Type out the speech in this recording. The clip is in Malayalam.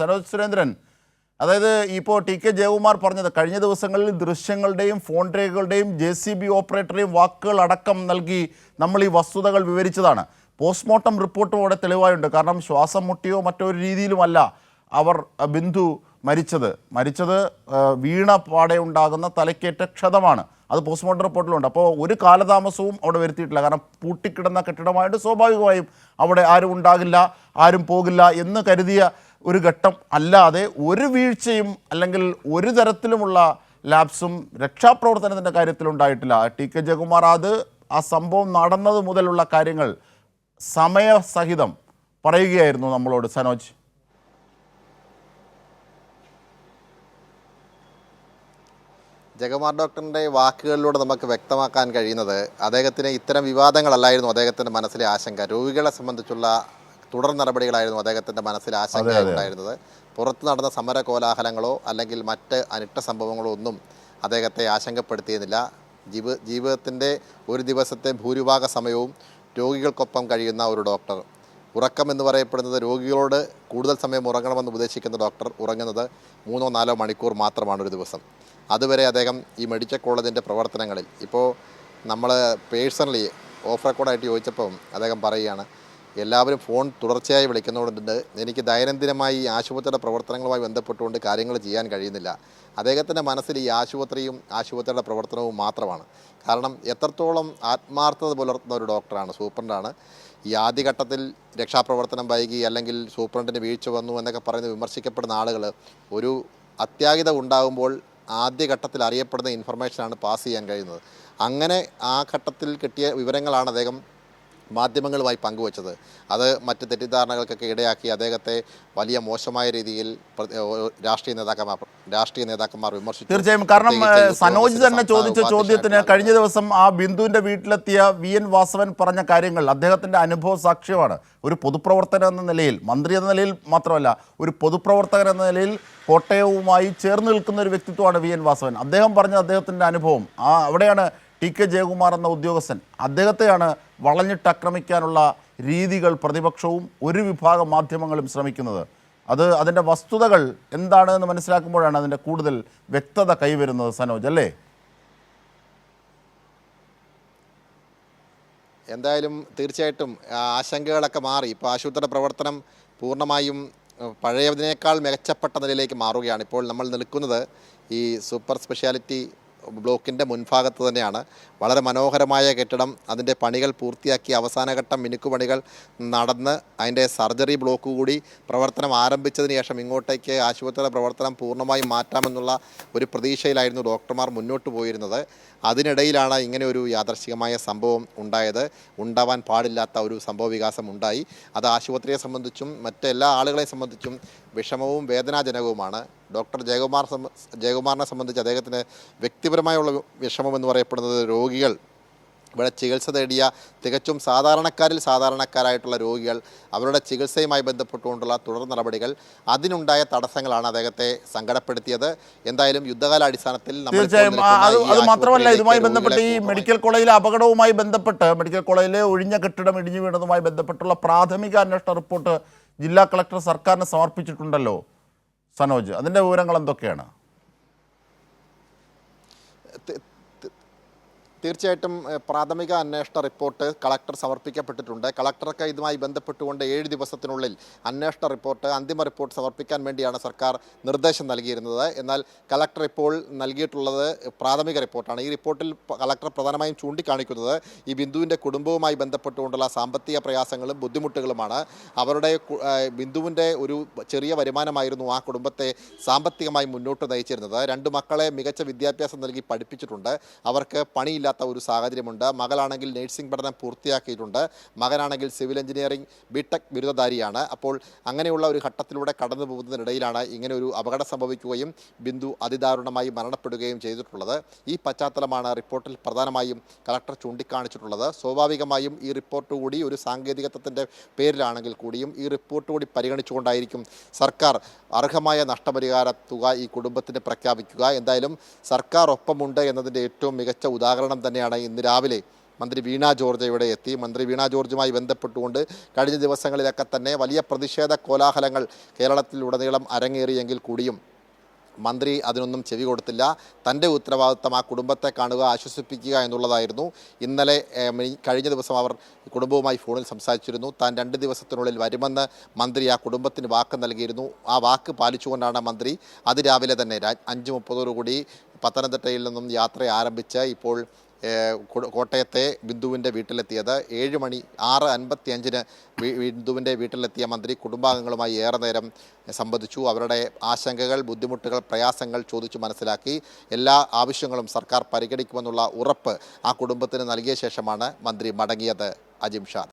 സനോജ് സുരേന്ദ്രൻ. അതായത് ഇപ്പോൾ ടി കെ ജയകുമാർ പറഞ്ഞത് കഴിഞ്ഞ ദിവസങ്ങളിൽ ദൃശ്യങ്ങളുടെയും ഫോൺ രേഖകളുടെയും ജെ സി ബി ഓപ്പറേറ്ററെയും വാക്കുകൾ അടക്കം നൽകി നമ്മൾ ഈ വസ്തുതകൾ വിവരിച്ചതാണ്. പോസ്റ്റ്മോർട്ടം റിപ്പോർട്ടും അവിടെ തെളിവായുണ്ട്. കാരണം ശ്വാസം മുട്ടിയോ മറ്റൊരു രീതിയിലുമല്ല അവർ ബിന്ദു മരിച്ചത്. മരിച്ചത് വീണ പാടെ ഉണ്ടാകുന്ന തലക്കേറ്റ ക്ഷതമാണ്. അത് പോസ്റ്റ്മോർട്ടം റിപ്പോർട്ടിലുണ്ട്. അപ്പോൾ ഒരു കാലതാമസവും അവിടെ വരുത്തിയിട്ടില്ല. കാരണം പൂട്ടിക്കിടന്ന കെട്ടിടമായിട്ട് സ്വാഭാവികമായും അവിടെ ആരും ഉണ്ടാകില്ല ആരും പോകില്ല എന്ന് കരുതിയ ഒരു ഘട്ടം അല്ലാതെ ഒരു വീഴ്ചയും അല്ലെങ്കിൽ ഒരു തരത്തിലുമുള്ള ലാപ്സും രക്ഷാപ്രവർത്തനത്തിന്റെ കാര്യത്തിലുണ്ടായിട്ടില്ല ടി കെ ജയകുമാർ അത് ആ സംഭവം നടന്നത് മുതലുള്ള കാര്യങ്ങൾ സമയസഹിതം പറയുകയായിരുന്നു നമ്മളോട്. സനോജ്. ജഗമാർ ഡോക്ടറിന്റെ വാക്കുകളിലൂടെ നമുക്ക് വ്യക്തമാക്കാൻ കഴിയുന്നത് അദ്ദേഹത്തിന് ഇത്തരം വിവാദങ്ങളല്ലായിരുന്നു അദ്ദേഹത്തിന്റെ മനസ്സിലെ ആശങ്ക. രോഗികളെ സംബന്ധിച്ചുള്ള തുടർ നടപടികളായിരുന്നു അദ്ദേഹത്തിന്റെ മനസ്സിൽ ആശങ്ക ഉണ്ടായിരുന്നത്. പുറത്ത് നടന്ന സമര കോലാഹലങ്ങളോ അല്ലെങ്കിൽ മറ്റ് അനിഷ്ട സംഭവങ്ങളോ ഒന്നും അദ്ദേഹത്തെ ആശങ്കപ്പെടുത്തിയിരുന്നില്ല. ജീവ ജീവിതത്തിന്റെ ഒരു ദിവസത്തെ ഭൂരിഭാഗ സമയവും രോഗികൾക്കൊപ്പം കഴിയുന്ന ഒരു ഡോക്ടർ. ഉറക്കം എന്ന് പറയപ്പെടുന്നത് രോഗികളോട് കൂടുതൽ സമയം ഉറങ്ങണമെന്ന് ഉപദേശിക്കുന്ന ഡോക്ടർ ഉറങ്ങുന്നത് മൂന്നോ നാലോ മണിക്കൂർ മാത്രമാണ് ഒരു ദിവസം. അതുവരെ അദ്ദേഹം ഈ മെഡിക്കൽ കോളേജിന്റെ പ്രവർത്തനങ്ങളിൽ ഇപ്പോൾ നമ്മൾ പേഴ്സണലി ഓഫ് റെക്കോർഡായിട്ട് ചോദിച്ചപ്പം അദ്ദേഹം പറയുകയാണ് എല്ലാവരും ഫോൺ തുടർച്ചയായി വിളിക്കുന്നതുകൊണ്ട് എനിക്ക് ദൈനംദിനമായി ഈ ആശുപത്രിയുടെ പ്രവർത്തനങ്ങളുമായി ബന്ധപ്പെട്ടുകൊണ്ട് കാര്യങ്ങൾ ചെയ്യാൻ കഴിയുന്നില്ല. അദ്ദേഹത്തിന്റെ മനസ്സിൽ ഈ ആശുപത്രിയും ആശുപത്രിയുടെ പ്രവർത്തനവും മാത്രമാണ്. കാരണം എത്രത്തോളം ആത്മാർത്ഥത പുലർത്തുന്ന ഒരു ഡോക്ടറാണ് സൂപ്രണ്ടാണ്. ഈ ആദ്യഘട്ടത്തിൽ രക്ഷാപ്രവർത്തനം വൈകി അല്ലെങ്കിൽ സൂപ്രണ്ടിന് വീഴ്ച വന്നു എന്നൊക്കെ പറയുന്ന വിമർശിക്കപ്പെടുന്ന ആളുകൾ ഒരു അത്യാഹിത ഉണ്ടാകുമ്പോൾ ആദ്യഘട്ടത്തിൽ അറിയപ്പെടുന്ന ഇൻഫർമേഷനാണ് പാസ് ചെയ്യാൻ കഴിയുന്നത്. അങ്ങനെ ആ ഘട്ടത്തിൽ കിട്ടിയ വിവരങ്ങളാണ് അദ്ദേഹം മാധ്യമങ്ങളുമായി പങ്കുവച്ചത്. അത് മറ്റ് തെറ്റിദ്ധാരണകൾക്കൊക്കെ ഇടയാക്കി അദ്ദേഹത്തെ വലിയ മോശമായ രീതിയിൽ രാഷ്ട്രീയ നേതാക്കന്മാർ രാഷ്ട്രീയ നേതാക്കന്മാർ വിമർശിച്ചു. തീർച്ചയായും. കാരണം സനോജ് തന്നെ ചോദിച്ച ചോദ്യത്തിന് കഴിഞ്ഞ ദിവസം ആ ബിന്ദുവിന്റെ വീട്ടിലെത്തിയ വി എൻ വാസവൻ പറഞ്ഞ കാര്യങ്ങൾ അദ്ദേഹത്തിന്റെ അനുഭവ സാക്ഷ്യമാണ്. ഒരു പൊതുപ്രവർത്തകൻ എന്ന നിലയിൽ മന്ത്രി എന്ന നിലയിൽ മാത്രമല്ല ഒരു പൊതുപ്രവർത്തകൻ എന്ന നിലയിൽ കോട്ടയവുമായി ചേർന്ന് നിൽക്കുന്ന ഒരു വ്യക്തിത്വമാണ് വി എൻ വാസവൻ. അദ്ദേഹം പറഞ്ഞ അദ്ദേഹത്തിന്റെ അനുഭവം ആ അവിടെയാണ് ടി കെ ജയകുമാർ എന്ന ഉദ്യോഗസ്ഥൻ. അദ്ദേഹത്തെയാണ് വളഞ്ഞിട്ട് ആക്രമിക്കാനുള്ള രീതികൾ പ്രതിപക്ഷവും ഒരു വിഭാഗം മാധ്യമങ്ങളും ശ്രമിക്കുന്നത്. അത് അതിന്റെ വസ്തുതകൾ എന്താണെന്ന് മനസ്സിലാക്കുമ്പോഴാണ് അതിന്റെ കൂടുതൽ വ്യക്തത കൈവരുന്നത് സനോജ് അല്ലേ? എന്തായാലും തീർച്ചയായിട്ടും ആശങ്കകളൊക്കെ മാറി. ഇപ്പോൾ ആശുപത്രിയുടെ പ്രവർത്തനം പൂർണമായും പഴയതിനേക്കാൾ മികച്ചപ്പെട്ട നിലയിലേക്ക് മാറുകയാണ്. ഇപ്പോൾ നമ്മൾ നിൽക്കുന്നത് ഈ സൂപ്പർ സ്പെഷ്യാലിറ്റി ബ്ലോക്കിന്റെ മുൻഭാഗത്ത് തന്നെയാണ്. വളരെ മനോഹരമായ കെട്ടിടം. അതിന്റെ പണികൾ പൂർത്തിയാക്കി അവസാനഘട്ടം മിനുക്കുപണികൾ നടന്ന് അതിന്റെ സർജറി ബ്ലോക്ക് കൂടി പ്രവർത്തനം ആരംഭിച്ചതിന് ശേഷം ഇങ്ങോട്ടേക്ക് ആശുപത്രിയുടെ പ്രവർത്തനം പൂർണമായും മാറ്റാമെന്നുള്ള ഒരു പ്രതീക്ഷയിലായിരുന്നു ഡോക്ടർമാർ മുന്നോട്ട് പോയിരുന്നത്. അതിനിടയിലാണ് ഇങ്ങനെ ഒരു യാദർശികമായ സംഭവം ഉണ്ടായത്. ഉണ്ടാവാൻ പാടില്ലാത്ത ഒരു സംഭവ വികാസം ഉണ്ടായി. അത് ആശുപത്രിയെ സംബന്ധിച്ചും മറ്റെല്ലാ ആളുകളെ സംബന്ധിച്ചും വിഷമവും വേദനാജനകവുമാണ്. ഡോക്ടർ ജയകുമാർ ജയകുമാറിനെ സംബന്ധിച്ച് അദ്ദേഹത്തിന് വ്യക്തിപരമായുള്ള വിഷമം എന്ന് പറയപ്പെടുന്നത് രോഗികൾ. ഇവിടെ ചികിത്സ തേടിയ തികച്ചും സാധാരണക്കാരിൽ സാധാരണക്കാരായിട്ടുള്ള രോഗികൾ അവരുടെ ചികിത്സയുമായി ബന്ധപ്പെട്ടുകൊണ്ടുള്ള തുടർ നടപടികൾ അതിനുണ്ടായ തടസ്സങ്ങളാണ് അദ്ദേഹത്തെ സങ്കടപ്പെടുത്തിയത്. എന്തായാലും യുദ്ധകാലാടിസ്ഥാനത്തിൽ തീർച്ചയായും. അത് മാത്രമല്ല ഇതുമായി ബന്ധപ്പെട്ട് ഈ മെഡിക്കൽ കോളേജിലെ അപകടവുമായി ബന്ധപ്പെട്ട് മെഡിക്കൽ കോളേജിലെ ഒഴിഞ്ഞ കെട്ടിടം ഇടിഞ്ഞു വീണതുമായി ബന്ധപ്പെട്ടുള്ള പ്രാഥമിക അന്വേഷണ റിപ്പോർട്ട് ജില്ലാ കളക്ടർ സർക്കാരിന് സമർപ്പിച്ചിട്ടുണ്ടല്ലോ. സനോജ് അതിന്റെ വിവരങ്ങൾ എന്തൊക്കെയാണ്? തീർച്ചയായിട്ടും പ്രാഥമിക അന്വേഷണ റിപ്പോർട്ട് കളക്ടർ സമർപ്പിക്കപ്പെട്ടിട്ടുണ്ട്. കളക്ടർക്ക് ഇതുമായി ബന്ധപ്പെട്ടുകൊണ്ട് ഏഴ് ദിവസത്തിനുള്ളിൽ അന്വേഷണ റിപ്പോർട്ട് അന്തിമ റിപ്പോർട്ട് സമർപ്പിക്കാൻ വേണ്ടിയാണ് സർക്കാർ നിർദ്ദേശം നൽകിയിരുന്നത്. എന്നാൽ കളക്ടർ ഇപ്പോൾ നൽകിയിട്ടുള്ളത് പ്രാഥമിക റിപ്പോർട്ടാണ്. ഈ റിപ്പോർട്ടിൽ കളക്ടർ പ്രധാനമായും ചൂണ്ടിക്കാണിക്കുന്നത് ഈ ബിന്ദുവിന്റെ കുടുംബവുമായി ബന്ധപ്പെട്ടുകൊണ്ടുള്ള സാമ്പത്തിക പ്രയാസങ്ങളും ബുദ്ധിമുട്ടുകളുമാണ്. അവരുടെ ബിന്ദുവിന്റെ ഒരു ചെറിയ വരുമാനമായിരുന്നു ആ കുടുംബത്തെ സാമ്പത്തികമായി മുന്നോട്ട് നയിച്ചിരുന്നത്. രണ്ട് മക്കളെ മികച്ച വിദ്യാഭ്യാസം നൽകി പഠിപ്പിച്ചിട്ടുണ്ട്. അവർക്ക് പണിയില്ലാത്ത ഒരു സാഹചര്യമുണ്ട്. മകളാണെങ്കിൽ നഴ്സിംഗ് പഠനം പൂർത്തിയാക്കിയിട്ടുണ്ട്. മകനാണെങ്കിൽ സിവിൽ എഞ്ചിനീയറിംഗ് ബിടെക് ബിരുദധാരിയാണ്. അപ്പോൾ അങ്ങനെയുള്ള ഒരു ഘട്ടത്തിലൂടെ കടന്നു പോകുന്നതിനിടയിലാണ് ഇങ്ങനെ ഒരു അപകടം സംഭവിക്കുകയും ബിന്ദു അതിദാരുണമായി മരണപ്പെടുകയും ചെയ്തിട്ടുള്ളത്. ഈ പശ്ചാത്തലമാണ് റിപ്പോർട്ടിൽ പ്രധാനമായും കളക്ടർ ചൂണ്ടിക്കാണിച്ചിട്ടുള്ളത്. സ്വാഭാവികമായും ഈ റിപ്പോർട്ട് കൂടി ഒരു സാങ്കേതികത്വത്തിന്റെ പേരിലാണെങ്കിൽ കൂടിയും ഈ റിപ്പോർട്ട് കൂടി പരിഗണിച്ചുകൊണ്ടായിരിക്കും സർക്കാർ അർഹമായ നഷ്ടപരിഹാര തുക ഈ കുടുംബത്തിന് പ്രഖ്യാപിക്കുക. എന്തായാലും സർക്കാർ ഒപ്പമുണ്ട് എന്നതിന്റെ ഏറ്റവും മികച്ച ഉദാഹരണം തന്നെയാണ് ഇന്ന് രാവിലെ മന്ത്രി വീണ ജോർജ് ഇവിടെ എത്തി. മന്ത്രി വീണ ജോർജുമായി ബന്ധപ്പെട്ടുകൊണ്ട് കഴിഞ്ഞ ദിവസങ്ങളിലൊക്കെ തന്നെ വലിയ പ്രതിഷേധ കോലാഹലങ്ങൾ കേരളത്തിലുടനീളം അരങ്ങേറിയെങ്കിൽ കൂടിയും മന്ത്രി അതിനൊന്നും ചെവി കൊടുത്തില്ല. തന്റെ ഉത്തരവാദിത്തം ആ കുടുംബത്തെ കാണുക ആശ്വസിപ്പിക്കുക എന്നുള്ളതായിരുന്നു. ഇന്നലെ കഴിഞ്ഞ ദിവസം അവർ കുടുംബവുമായി ഫോണിൽ സംസാരിച്ചിരുന്നു. താൻ രണ്ട് ദിവസത്തിനുള്ളിൽ വരുമെന്ന് മന്ത്രി ആ കുടുംബത്തിന് വാക്ക് നൽകിയിരുന്നു. ആ വാക്ക് പാലിച്ചുകൊണ്ടാണ് മന്ത്രി അതിരാവിലെ തന്നെ അഞ്ച് മുപ്പതോടുകൂടി പത്തനംതിട്ടയിൽ നിന്നും യാത്ര ആരംഭിച്ച് ഇപ്പോൾ കോട്ടയത്തെ ബിന്ദുവിന്റെ വീട്ടിലെത്തിയത് ഏഴ് മണി ആറ് അൻപത്തി അഞ്ചിന് ബിന്ദുവിന്റെ വീട്ടിലെത്തിയ മന്ത്രി കുടുംബാംഗങ്ങളുമായി ഏറെ നേരം സംബന്ധിച്ചു അവരുടെ ആശങ്കകൾ ബുദ്ധിമുട്ടുകൾ പ്രയാസങ്ങൾ ചോദിച്ചു മനസ്സിലാക്കി. എല്ലാ ആവശ്യങ്ങളും സർക്കാർ പരിഗണിക്കുമെന്നുള്ള ഉറപ്പ് ആ കുടുംബത്തിന് നൽകിയ ശേഷമാണ് മന്ത്രി മടങ്ങിയത്. അജിം ഷാദ്